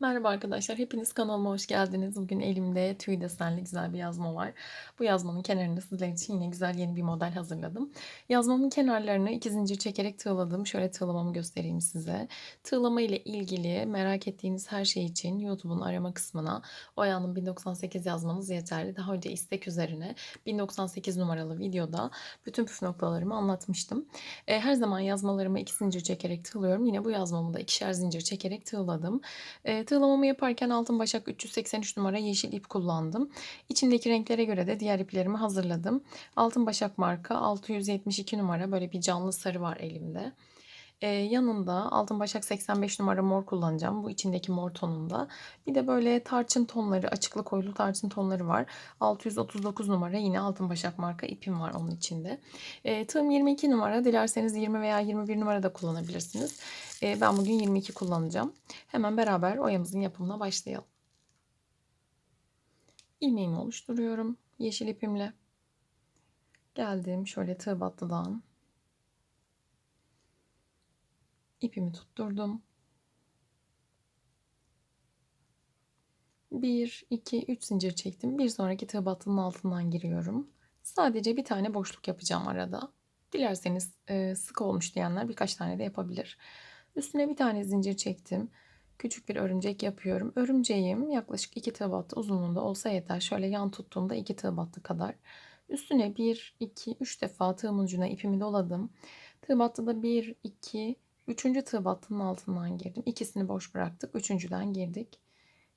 Merhaba arkadaşlar, hepiniz kanalıma hoş geldiniz. Bugün elimde tüy desenli güzel bir yazma var. Bu yazmanın kenarında sizler için yine güzel yeni bir model hazırladım. Yazmamın kenarlarını iki zincir çekerek tığladım. Şöyle tığlamamı göstereyim size. Tığlama ile ilgili merak ettiğiniz her şey için YouTube'un arama kısmına Oya'nın 1098 yazmanız yeterli. Daha önce istek üzerine 1098 numaralı videoda bütün püf noktalarımı anlatmıştım. E, her zaman yazmalarımı iki zincir çekerek tığlıyorum. Yine bu yazmamı da ikişer zincir çekerek tığladım. Tığlamamı yaparken altın başak 383 numara yeşil ip kullandım. İçindeki renklere göre de diğer iplerimi hazırladım. Altın başak marka 672 numara böyle bir canlı sarı var elimde. Ee, yanında altın başak 85 numara mor kullanacağım. Bu içindeki mor tonunda. Bir de böyle tarçın tonları, açıklı koyulu tarçın tonları var. 639 numara yine altın başak marka ipim var onun içinde. Ee, tığım 22 numara. Dilerseniz 20 veya 21 numara da kullanabilirsiniz. Ee, ben bugün 22 kullanacağım. Hemen beraber oyamızın yapımına başlayalım. İlmeğimi oluşturuyorum yeşil ipimle. Geldim şöyle tığ battıdan ipimi tutturdum. 1, 2, 3 zincir çektim. Bir sonraki tığ battının altından giriyorum. Sadece bir tane boşluk yapacağım arada. Dilerseniz e, sık olmuş diyenler birkaç tane de yapabilir. Üstüne bir tane zincir çektim. Küçük bir örümcek yapıyorum. Örümceğim yaklaşık 2 tığ battı uzunluğunda olsa yeter. Şöyle yan tuttuğumda 2 tığ battı kadar. Üstüne 1, 2, 3 defa tığımın ucuna ipimi doladım. Tığ battıda 1, 2, Üçüncü tığ battının altından girdim. İkisini boş bıraktık. Üçüncüden girdik.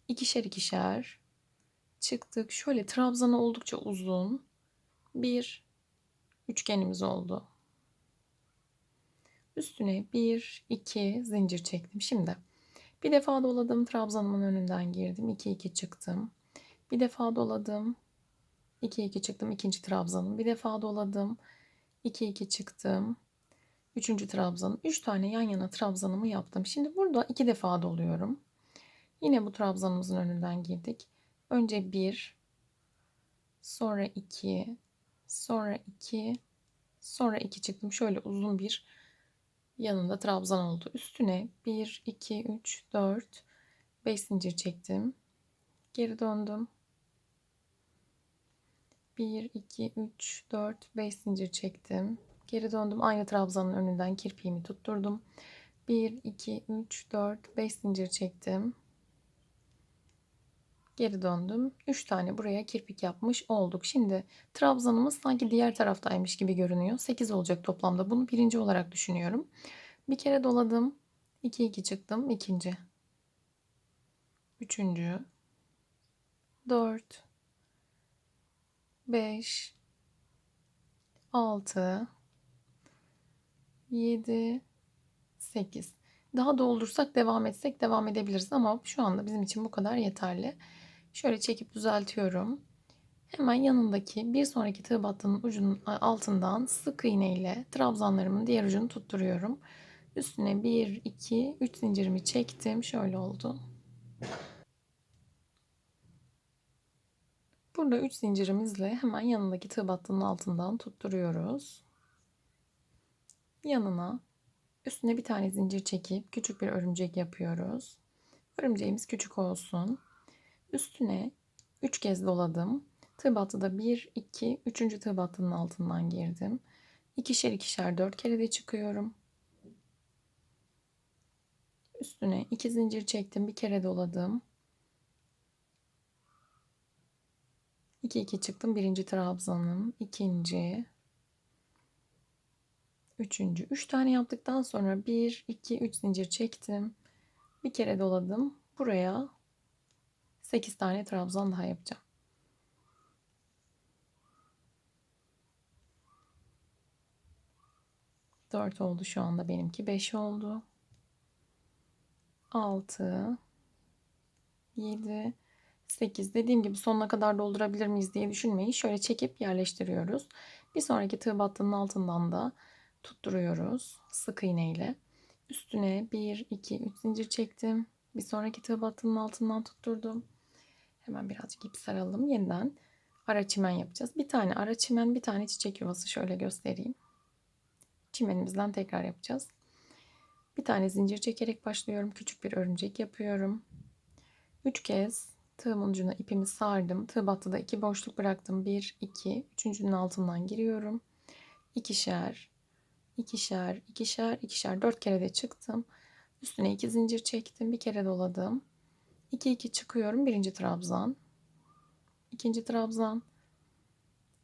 İkişer ikişer çıktık. Şöyle trabzanı oldukça uzun bir üçgenimiz oldu. Üstüne bir iki zincir çektim. Şimdi bir defa doladım. Trabzanımın önünden girdim. 2 2 çıktım. Bir defa doladım. 2 2 çıktım. ikinci trabzanım. Bir defa doladım. 2 2 çıktım. Üçüncü trabzanım. Üç tane yan yana trabzanımı yaptım. Şimdi burada iki defa doluyorum. Yine bu trabzanımızın önünden girdik. Önce bir, sonra iki, sonra iki, sonra iki çıktım. Şöyle uzun bir yanında trabzan oldu. Üstüne bir, iki, üç, dört, beş zincir çektim. Geri döndüm. 1, 2, 3, 4, 5 zincir çektim. Geri döndüm. Aynı trabzanın önünden kirpiğimi tutturdum. 1, 2, 3, 4, 5 zincir çektim. Geri döndüm. 3 tane buraya kirpik yapmış olduk. Şimdi trabzanımız sanki diğer taraftaymış gibi görünüyor. 8 olacak toplamda. Bunu birinci olarak düşünüyorum. Bir kere doladım. 2 2 çıktım. ikinci. Üçüncü. 4 5 6 7, 8. Daha doldursak devam etsek devam edebiliriz ama şu anda bizim için bu kadar yeterli. Şöyle çekip düzeltiyorum. Hemen yanındaki bir sonraki tığ battının ucunun altından sık iğne ile trabzanlarımın diğer ucunu tutturuyorum. Üstüne 1, 2, 3 zincirimi çektim. Şöyle oldu. Burada 3 zincirimizle hemen yanındaki tığ battının altından tutturuyoruz yanına üstüne bir tane zincir çekip küçük bir örümcek yapıyoruz. Örümceğimiz küçük olsun. Üstüne 3 kez doladım. Tığ battıda 1, 2, 3. tığ battının altından girdim. İkişer ikişer 4 kere de çıkıyorum. Üstüne 2 zincir çektim. Bir kere doladım. 2 2 çıktım. Birinci trabzanım, ikinci, Üçüncü. Üç tane yaptıktan sonra bir, iki, üç zincir çektim. Bir kere doladım. Buraya sekiz tane trabzan daha yapacağım. Dört oldu şu anda benimki. Beş oldu. Altı. Yedi. 8 dediğim gibi sonuna kadar doldurabilir miyiz diye düşünmeyin. Şöyle çekip yerleştiriyoruz. Bir sonraki tığ battının altından da tutturuyoruz sık iğne ile. Üstüne 1, 2, 3 zincir çektim. Bir sonraki tığ battının altından tutturdum. Hemen birazcık ip saralım. Yeniden ara çimen yapacağız. Bir tane ara çimen, bir tane çiçek yuvası şöyle göstereyim. Çimenimizden tekrar yapacağız. Bir tane zincir çekerek başlıyorum. Küçük bir örümcek yapıyorum. 3 kez tığımın ucuna ipimi sardım. Tığ battıda 2 boşluk bıraktım. 1, 2, üçüncünün altından giriyorum. İkişer, ikişer, ikişer, ikişer. 4 kere de çıktım. Üstüne 2 zincir çektim. Bir kere doladım. 2, 2 çıkıyorum. Birinci trabzan. ikinci trabzan.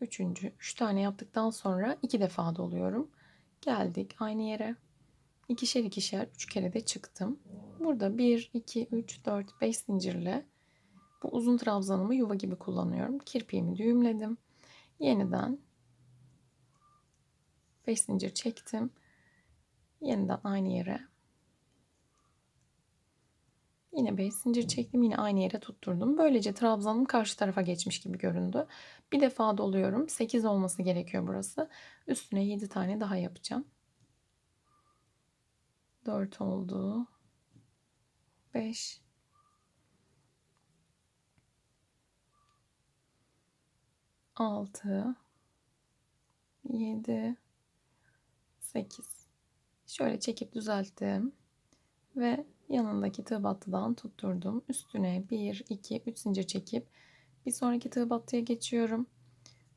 Üçüncü. Üç tane yaptıktan sonra iki defa doluyorum. Geldik aynı yere. İkişer ikişer üç kere de çıktım. Burada 1, 2, 3, 4, 5 zincirle bu uzun trabzanımı yuva gibi kullanıyorum. Kirpiğimi düğümledim. Yeniden 5 zincir çektim. Yeniden aynı yere. Yine 5 zincir çektim. Yine aynı yere tutturdum. Böylece trabzanım karşı tarafa geçmiş gibi göründü. Bir defa doluyorum. 8 olması gerekiyor burası. Üstüne 7 tane daha yapacağım. 4 oldu. 5 6 7 8 Şöyle çekip düzelttim. Ve yanındaki tığ battıdan tutturdum. Üstüne 1, 2, 3 zincir çekip bir sonraki tığ battıya geçiyorum.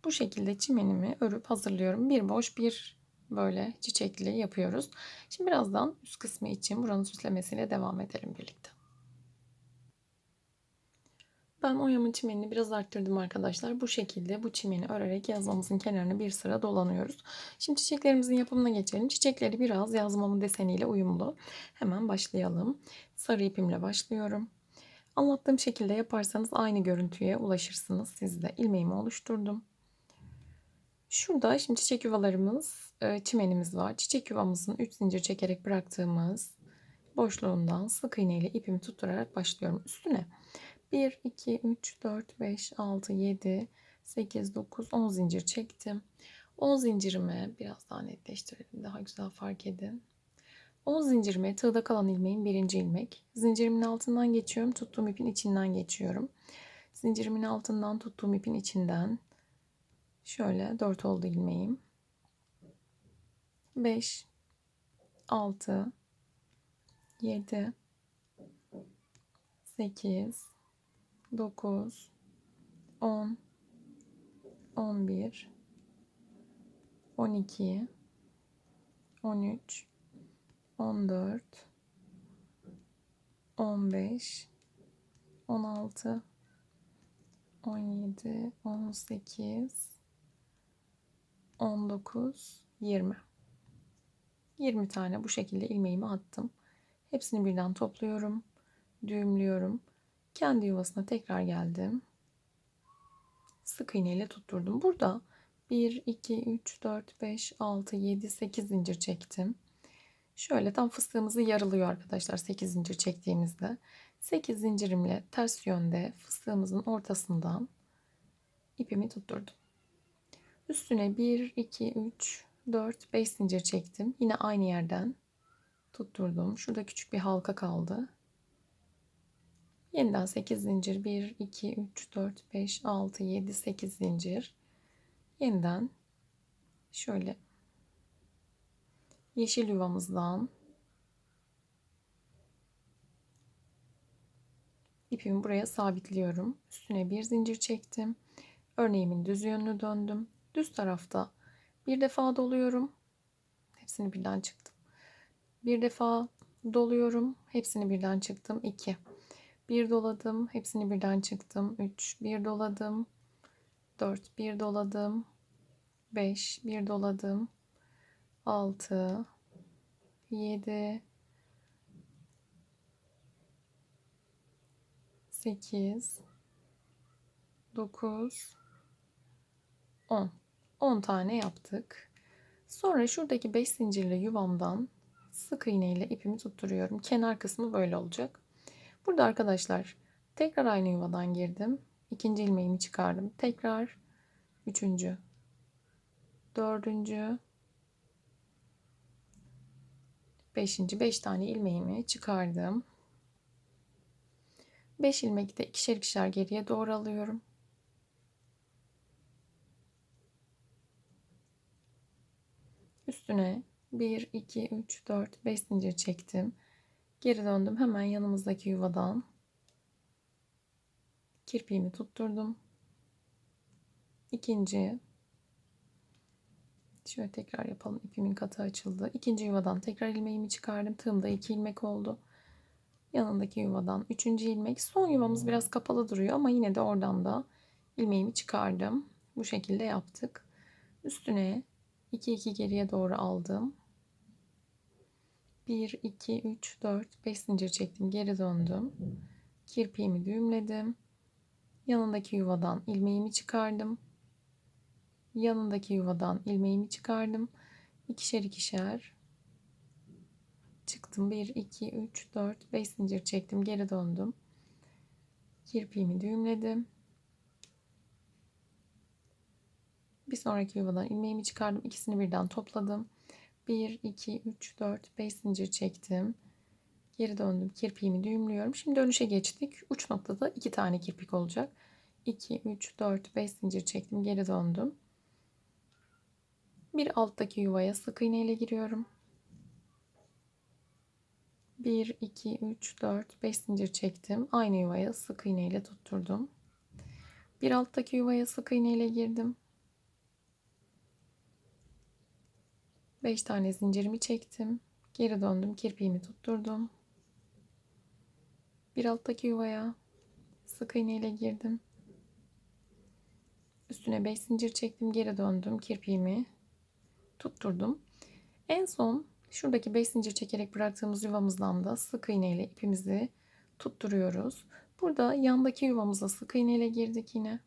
Bu şekilde çimenimi örüp hazırlıyorum. Bir boş bir böyle çiçekli yapıyoruz. Şimdi birazdan üst kısmı için buranın süslemesiyle devam edelim birlikte. Ben oyamın çimenini biraz arttırdım arkadaşlar. Bu şekilde bu çimeni örerek yazmamızın kenarını bir sıra dolanıyoruz. Şimdi çiçeklerimizin yapımına geçelim. Çiçekleri biraz yazmamın deseniyle uyumlu. Hemen başlayalım. Sarı ipimle başlıyorum. Anlattığım şekilde yaparsanız aynı görüntüye ulaşırsınız. Siz de ilmeğimi oluşturdum. Şurada şimdi çiçek yuvalarımız, e, çimenimiz var. Çiçek yuvamızın 3 zincir çekerek bıraktığımız boşluğundan sık iğne ile ipimi tutturarak başlıyorum. Üstüne 1, 2, 3, 4, 5, 6, 7, 8, 9, 10 zincir çektim. 10 zincirimi biraz daha netleştirelim. Daha güzel fark edin. 10 zincirime tığda kalan ilmeğin birinci ilmek. Zincirimin altından geçiyorum. Tuttuğum ipin içinden geçiyorum. Zincirimin altından tuttuğum ipin içinden şöyle 4 oldu ilmeğim. 5 6 7 8 9 10 11 12 13 14 15 16 17 18 19 20 20 tane bu şekilde ilmeğimi attım. Hepsini birden topluyorum. Düğümlüyorum. Kendi yuvasına tekrar geldim. Sık iğne ile tutturdum. Burada 1, 2, 3, 4, 5, 6, 7, 8 zincir çektim. Şöyle tam fıstığımızı yarılıyor arkadaşlar 8 zincir çektiğimizde. 8 zincirimle ters yönde fıstığımızın ortasından ipimi tutturdum. Üstüne 1, 2, 3, 4, 5 zincir çektim. Yine aynı yerden tutturdum. Şurada küçük bir halka kaldı. Yeniden 8 zincir. 1, 2, 3, 4, 5, 6, 7, 8 zincir. Yeniden şöyle yeşil yuvamızdan ipimi buraya sabitliyorum. Üstüne bir zincir çektim. Örneğimin düz yönünü döndüm. Düz tarafta bir defa doluyorum. Hepsini birden çıktım. Bir defa doluyorum. Hepsini birden çıktım. 2. Bir doladım. Hepsini birden çıktım. 3. Bir doladım. 4. Bir doladım. 5. Bir doladım. 6. 7. 8. 9. 10. 10 tane yaptık. Sonra şuradaki 5 zincirli yuvamdan sık iğne ile ipimi tutturuyorum. Kenar kısmı böyle olacak. Burada arkadaşlar tekrar aynı yuvadan girdim. İkinci ilmeğimi çıkardım. Tekrar üçüncü, dördüncü, beşinci, beş tane ilmeğimi çıkardım. Beş ilmek de ikişer ikişer geriye doğru alıyorum. Üstüne 1, 2, 3, 4, 5 zincir çektim. Geri döndüm hemen yanımızdaki yuvadan. Kirpiğimi tutturdum. İkinci. Şöyle tekrar yapalım. İpimin katı açıldı. İkinci yuvadan tekrar ilmeğimi çıkardım. Tığımda iki ilmek oldu. Yanındaki yuvadan üçüncü ilmek. Son yuvamız biraz kapalı duruyor ama yine de oradan da ilmeğimi çıkardım. Bu şekilde yaptık. Üstüne 2 2 geriye doğru aldım. 1 2 3 4 5 zincir çektim. Geri döndüm. Kirpiğimi düğümledim. Yanındaki yuvadan ilmeğimi çıkardım. Yanındaki yuvadan ilmeğimi çıkardım. İkişer ikişer çıktım. 1 2 3 4 5 zincir çektim. Geri döndüm. Kirpiğimi düğümledim. Bir sonraki yuvadan ilmeğimi çıkardım. İkisini birden topladım. 1, 2, 3, 4, 5 zincir çektim. Geri döndüm. Kirpiğimi düğümlüyorum. Şimdi dönüşe geçtik. Uç noktada 2 tane kirpik olacak. 2, 3, 4, 5 zincir çektim. Geri döndüm. Bir alttaki yuvaya sık iğne ile giriyorum. 1, 2, 3, 4, 5 zincir çektim. Aynı yuvaya sık iğne ile tutturdum. Bir alttaki yuvaya sık iğne ile girdim. 5 tane zincirimi çektim. Geri döndüm. Kirpiğimi tutturdum. Bir alttaki yuvaya sık iğne ile girdim. Üstüne 5 zincir çektim. Geri döndüm. Kirpiğimi tutturdum. En son şuradaki 5 zincir çekerek bıraktığımız yuvamızdan da sık iğne ile ipimizi tutturuyoruz. Burada yandaki yuvamıza sık iğne ile girdik yine.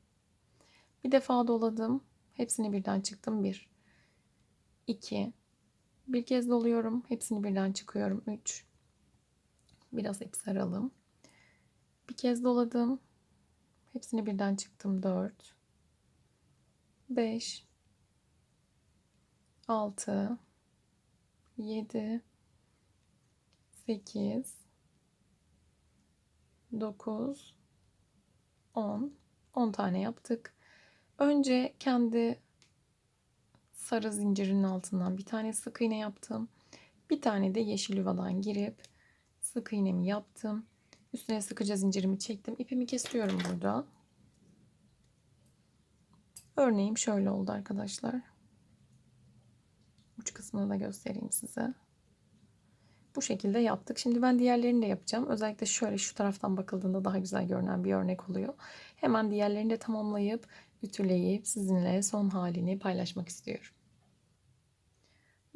Bir defa doladım. Hepsini birden çıktım. 1 2 bir kez doluyorum. Hepsini birden çıkıyorum. 3. Biraz ip saralım. Bir kez doladım. Hepsini birden çıktım. 4. 5. 6. 7. 8. 9. 10. 10 tane yaptık. Önce kendi sarı zincirinin altından bir tane sık iğne yaptım. Bir tane de yeşil yuvadan girip sık iğnemi yaptım. Üstüne sıkıca zincirimi çektim. İpimi kesiyorum burada. Örneğim şöyle oldu arkadaşlar. Uç kısmını da göstereyim size. Bu şekilde yaptık. Şimdi ben diğerlerini de yapacağım. Özellikle şöyle şu taraftan bakıldığında daha güzel görünen bir örnek oluyor. Hemen diğerlerini de tamamlayıp ütüleyip sizinle son halini paylaşmak istiyorum.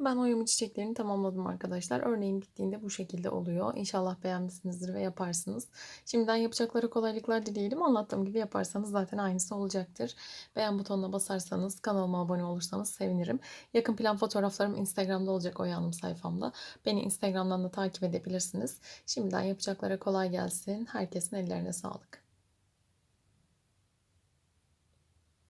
Ben oyumu çiçeklerini tamamladım arkadaşlar. Örneğin bittiğinde bu şekilde oluyor. İnşallah beğenmişsinizdir ve yaparsınız. Şimdiden yapacakları kolaylıklar dileyelim. Anlattığım gibi yaparsanız zaten aynısı olacaktır. Beğen butonuna basarsanız, kanalıma abone olursanız sevinirim. Yakın plan fotoğraflarım Instagram'da olacak Oyanım sayfamda. Beni Instagram'dan da takip edebilirsiniz. Şimdiden yapacaklara kolay gelsin. Herkesin ellerine sağlık.